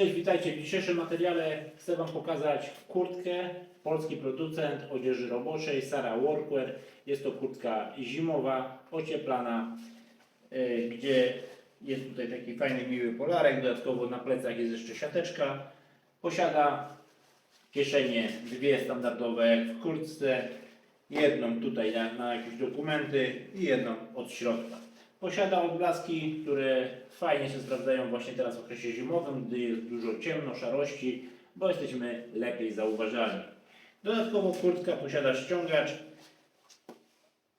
Cześć, witajcie. W dzisiejszym materiale chcę Wam pokazać kurtkę. Polski producent odzieży roboczej Sara Workwear. Jest to kurtka zimowa, ocieplana, y, gdzie jest tutaj taki fajny, miły polarek. Dodatkowo na plecach jest jeszcze siateczka. Posiada kieszenie dwie standardowe jak w kurtce. Jedną tutaj na, na jakieś dokumenty i jedną od środka. Posiada odblaski, które fajnie się sprawdzają właśnie teraz w okresie zimowym, gdy jest dużo ciemno, szarości, bo jesteśmy lepiej zauważalni. Dodatkowo kurtka posiada ściągacz,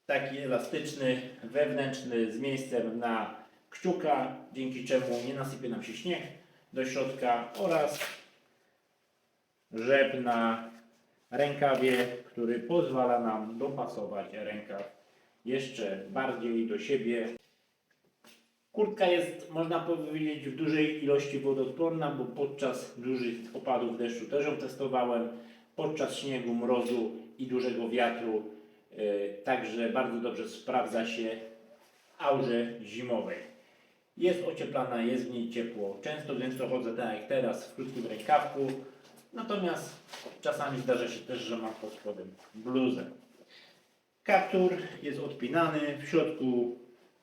taki elastyczny, wewnętrzny, z miejscem na kciuka, dzięki czemu nie nasypie nam się śnieg do środka oraz rzep na rękawie, który pozwala nam dopasować rękaw jeszcze bardziej do siebie. Kurtka jest, można powiedzieć, w dużej ilości wodoodporna, bo podczas dużych opadów deszczu też ją testowałem, podczas śniegu, mrozu i dużego wiatru, e, także bardzo dobrze sprawdza się w aurze zimowej. Jest ocieplana, jest w niej ciepło. Często gęsto chodzę tak jak teraz w krótkim rękawku, natomiast czasami zdarza się też, że mam pod spodem bluzę. Kaptur jest odpinany, w środku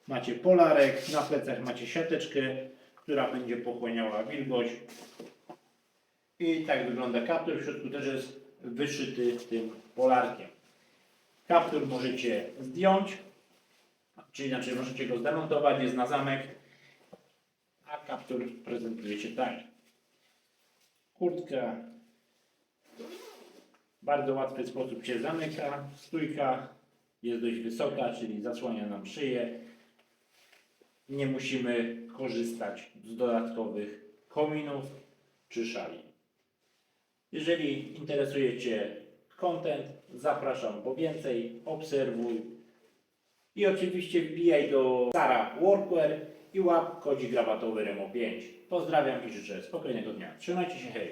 macie polarek, na plecach macie siateczkę, która będzie pochłaniała wilgoć. I tak wygląda kaptur, w środku też jest wyszyty tym polarkiem. Kaptur możecie zdjąć, czyli inaczej możecie go zdemontować, jest na zamek, a kaptur prezentuje się tak. Kurtka w bardzo łatwy sposób się zamyka, stójka jest dość wysoka, czyli zasłania nam szyję. Nie musimy korzystać z dodatkowych kominów czy szali. Jeżeli interesuje Cię content, zapraszam po więcej, obserwuj i oczywiście wbijaj do Sara Workwear i łap kodzik rabatowy REMO 5. Pozdrawiam i życzę spokojnego dnia. Trzymajcie się, hej!